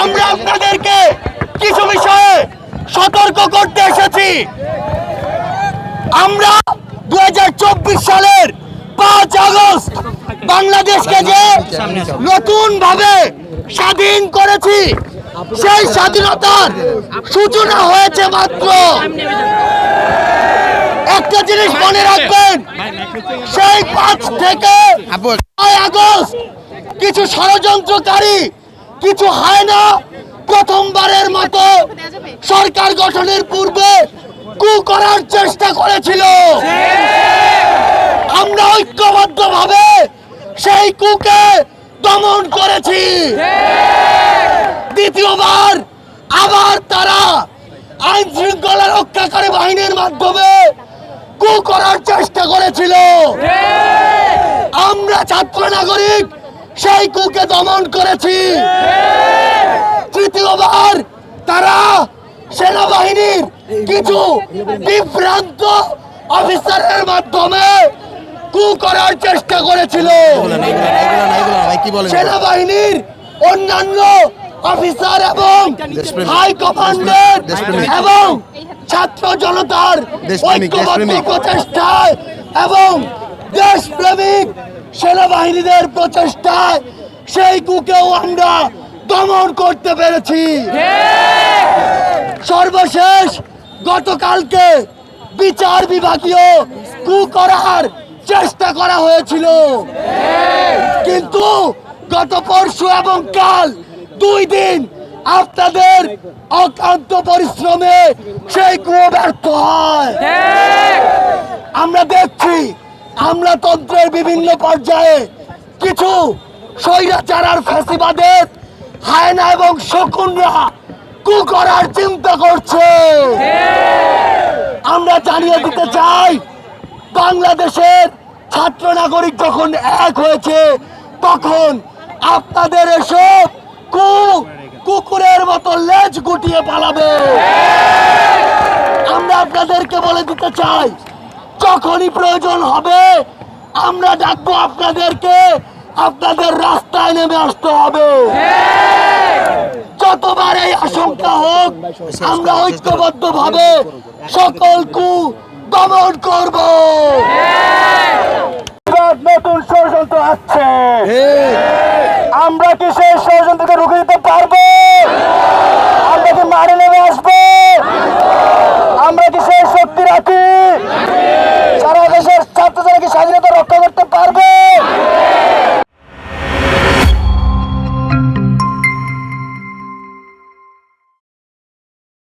আমরা আপনাদেরকে কিছু বিষয়ে সতর্ক করতে এসেছি। আমরা দুই হাজার চব্বিশ সালের পাঁচ আগস্ট বাংলাদেশকে যে নতুন ভাবে স্বাধীন করেছি সেই স্বাধীনতার সূচনা হয়েছে মাত্র। একটা জিনিস মনে রাখবেন সেই পাঁচ থেকে ছয় আগস্ট কিছু ষড়যন্ত্রকারী কিছু হয় না। প্রথমবারের মতো সরকার গঠনের পূর্বে কু করার চেষ্টা করেছিল। আমরা ঐক্যবদ্ধভাবে সেই কুকে দমন করেছি। দ্বিতীয়বার আবার তারা আইন শৃঙ্খলা রক্ষাকারী বাহিনীর মাধ্যমে কু করার চেষ্টা করেছিল। আমরা ছাত্র নাগরিক সেই কুকে দমন করেছি তৃতীয়বার তারা সেনাবাহিনীর কিছু বিভ্রান্ত অফিসারের মাধ্যমে কু করার চেষ্টা করেছিল সেনাবাহিনীর অন্যান্য অফিসার এবং। হাই কমান্ডের এবং ছাত্র জনতার ঐক্যবদ্ধ। প্রচেষ্টায় এবং দেশপ্রেমিক সেনাবাহিনীদের প্রচেষ্টায় সেই কুকেও আমরা দমন করতে পেরেছি। সর্বশেষ গতকালকে বিচার বিভাগীয় কু করার চেষ্টা করা হয়েছিল। কিন্তু গত পরশু এবং কাল দুই দিন আপনাদের অক্লান্ত পরিশ্রমে সেই কুয়ো ব্যর্থ হয়। আমরা দেখছি আমরা তন্ত্রের বিভিন্ন পর্যায়ে কিছু স্বৈরাচার আর ফ্যাসিবাদের হায়না এবং শকুনরা কু করার চিন্তা করছে। আমরা জানিয়ে দিতে চাই, বাংলাদেশের ছাত্র নাগরিক যখন এক হয়েছে, তখন আপনাদের এসব কু, কুকুরের মতো লেজ গুটিয়ে পালাবে। আমরা আপনাদেরকে বলে দিতে চাই যখনই প্রয়োজন হবে আমরা ডাকবো আপনাদেরকে আপনাদের রাস্তায় নেমে আসতে হবে। যতবার এই আশঙ্কা হোক আমরা ঐক্যবদ্ধ ভাবে সকল কু দমন করব। নতুন ষড়যন্ত্র আসছে। আমরা কি সেই